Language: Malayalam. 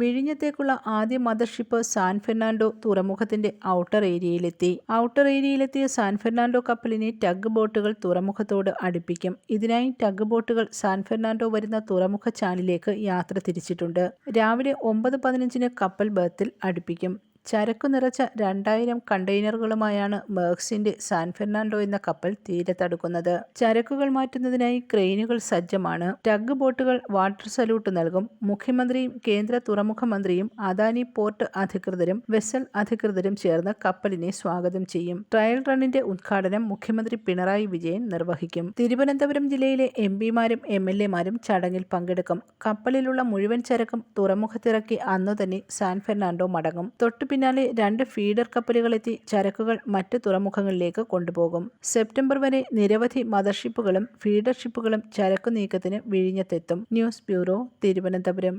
വിഴിഞ്ഞത്തേക്കുള്ള ആദ്യ മദർഷിപ്പ് സാൻ ഫെർണാണ്ടോ തുറമുഖത്തിന്റെ ഔട്ടർ ഏരിയയിലെത്തി. ഔട്ടർ ഏരിയയിലെത്തിയ സാൻ ഫെർണാണ്ടോ കപ്പലിനെ ടഗ് ബോട്ടുകൾ തുറമുഖത്തോട് അടുപ്പിക്കും. ഇതിനായി ടഗ് ബോട്ടുകൾ സാൻ ഫെർണാണ്ടോ വരുന്ന തുറമുഖ ചാനലിലേക്ക് യാത്ര തിരിച്ചിട്ടുണ്ട്. രാവിലെ ഒമ്പത് പതിനഞ്ചിന് കപ്പൽ ബർത്തിൽ അടുപ്പിക്കും. ചരക്കു നിറച്ച രണ്ടായിരം കണ്ടെയ്നറുകളുമായാണ് മേർക്സിന്റെ സാൻ ഫെർണാണ്ടോ എന്ന കപ്പൽ തീരത്തടുക്കുന്നത് ചരക്കുകൾ മാറ്റുന്നതിനായി ക്രെയിനുകൾ സജ്ജമാണ്. ടഗ് ബോട്ടുകൾ വാട്ടർ സല്യൂട്ട് നൽകും. മുഖ്യമന്ത്രിയും കേന്ദ്ര തുറമുഖ മന്ത്രിയും അദാനി പോർട്ട് അധികൃതരും വെസൽ അധികൃതരും ചേർന്ന് കപ്പലിനെ സ്വാഗതം ചെയ്യും. ട്രയൽ റണ്ണിന്റെ ഉദ്ഘാടനം മുഖ്യമന്ത്രി പിണറായി വിജയൻ നിർവഹിക്കും. തിരുവനന്തപുരം ജില്ലയിലെ എം പിമാരും എം എൽ എമാരും ചടങ്ങിൽ പങ്കെടുക്കും. കപ്പലിലുള്ള മുഴുവൻ ചരക്കും തുറമുഖത്തിറക്കി അന്നുതന്നെ സാൻ ഫെർണാണ്ടോ മടങ്ങും. തൊട്ടു പിന്നാലെ രണ്ട് ഫീഡർ കപ്പലുകളെത്തി ചരക്കുകൾ മറ്റ് തുറമുഖങ്ങളിലേക്ക് കൊണ്ടുപോകും. സെപ്റ്റംബർ വരെ നിരവധി മദർഷിപ്പുകളും ഫീഡർ ഷിപ്പുകളും ചരക്കു നീക്കത്തിന് വിഴിഞ്ഞത്തെത്തും. News bureau Thiruvananthapuram.